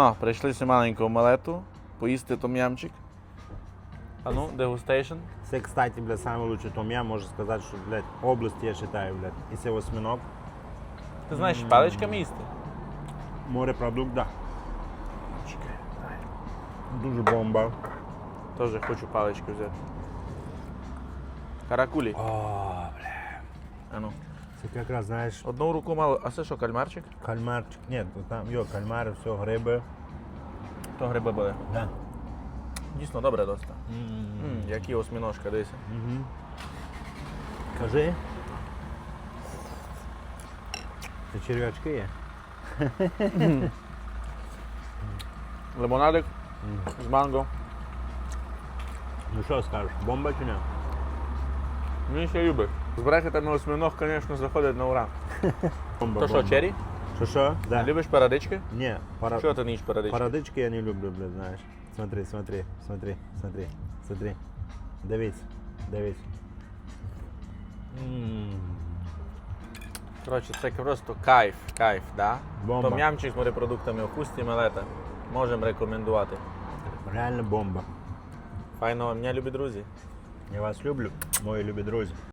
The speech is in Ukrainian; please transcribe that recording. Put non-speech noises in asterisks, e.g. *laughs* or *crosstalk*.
А, прийшли ще маленького малету, поїсти том'ямчик. А ну, дегустейшн. Це, кстати, блядь, самый лучший том'ям, можу сказати, що, блядь, область я считаю, блядь. І це осьминог. Ти знаєш, паличками їсти? Морепродукт, да. Дуже бомба. Теж хочу паличку взяти. Каракулі. О, бля. А ну. Це якраз, знаєш, Одну руку мало. А це що, кальмарчик? кальмарчик. Ні, то там, йо, кальмари, все, гриби. То гриби буде. Да. Дійсно добре досить. М. Які осьміножка десь. Кажи. Це черв'ячки є? Лимонадик з манго. Ну що скажеш, бомба чи ні? Він ще любить. З брекетами осьміног, звісно, заходить на ура. *laughs* То що, чері? Що що? Да. Любиш парадички? Ні, пара... Що ти не їш парадички? парадички я не люблю, блядь, знаєш. Смотри, смотри, смотри, смотри, смотри. Дивись, дивись. Коротше, це просто кайф, кайф, да? Бомба. Том'ямчик з морепродуктами у хусті мелета. Можемо рекомендувати. Реально бомба. Файного дня, любі друзі. Я вас люблю, мої любі друзі.